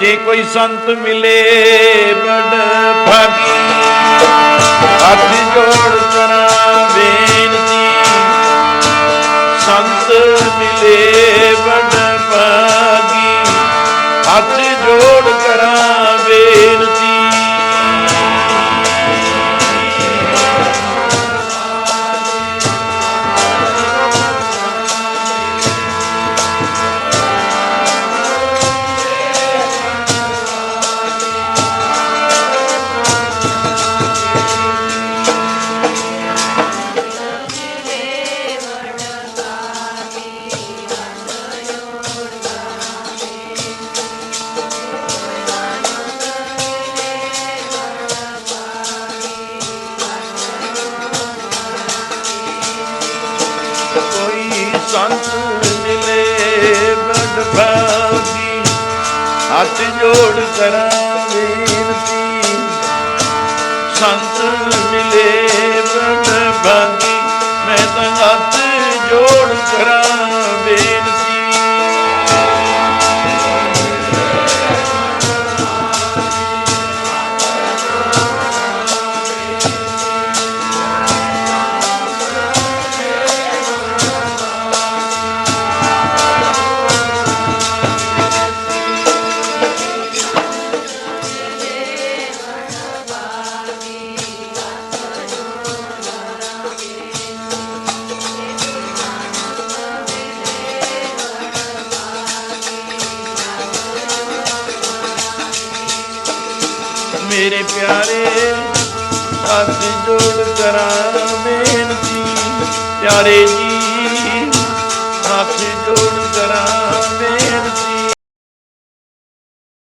ਜੇ ਕੋਈ ਸੰਤ ਮਿਲੇ ਬੜ ਭਾਗੀ ਹੱਥ ਜੋੜ ਕਰਾਂ ਬੇਨਤੀ। ਸੰਤ ਮਿਲੇ ਕੋਈ ਸੰਤ ਮਿਲੇ ਬੜ ਭਾਗੀ ਹੱਥ ਜੋੜ ਕਰਾਂ ਬੇਨਤੀ। ਸੰਤ ਮਿਲੇ ਬੜ ਭਾਗੀ ਮੈਂ ਤਾਂ ਹੱਥ ਜੋੜ ਕਰਾਂ। ਮੇਰੇ ਪਿਆਰੇ ਹੱਥ ਜੋੜ ਕਰਾਂ ਬੇਨਤੀ ਪਿਆਰੇ ਜੀ ਹੱਥ ਜੋੜ